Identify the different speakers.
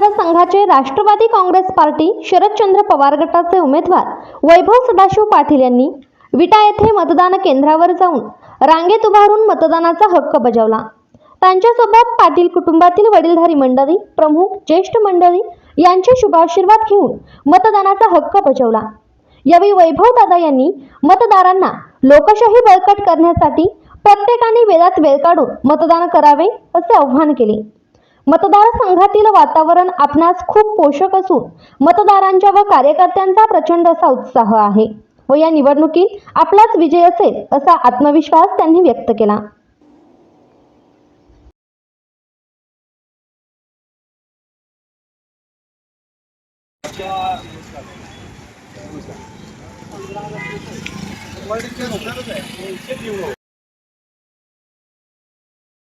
Speaker 1: मतदारसंघाचे राष्ट्रवादी काँग्रेस पार्टी शरदचंद्र पवार गटाचे उमेदवार वैभव सदाशिव पाटील यांनी विटा येथे मतदान केंद्रावर जाऊन रांगेत उभारून मतदानाचा हक्क बजावला. त्यांच्यासोबत पाटील कुटुंबातील वडीलधारी मंडळी प्रमुख ज्येष्ठ मंडळी यांचे शुभाशीर्वाद घेऊन मतदानाचा हक्क बजावला. यावेळी वैभव दादा यांनी मतदारांना लोकशाही बळकट करण्यासाठी प्रत्येकाने वेळात वेळ काढून मतदान करावे असे आवाहन केले. मतदारसंघातील वातावरण आपणास खूप पोषक असून मतदारांच्या व कार्यकर्त्यांचा प्रचंड असा उत्साह आहे. व या निवडणुकीत आपलाच विजय असेल असा आत्मविश्वास त्यांनी व्यक्त केला.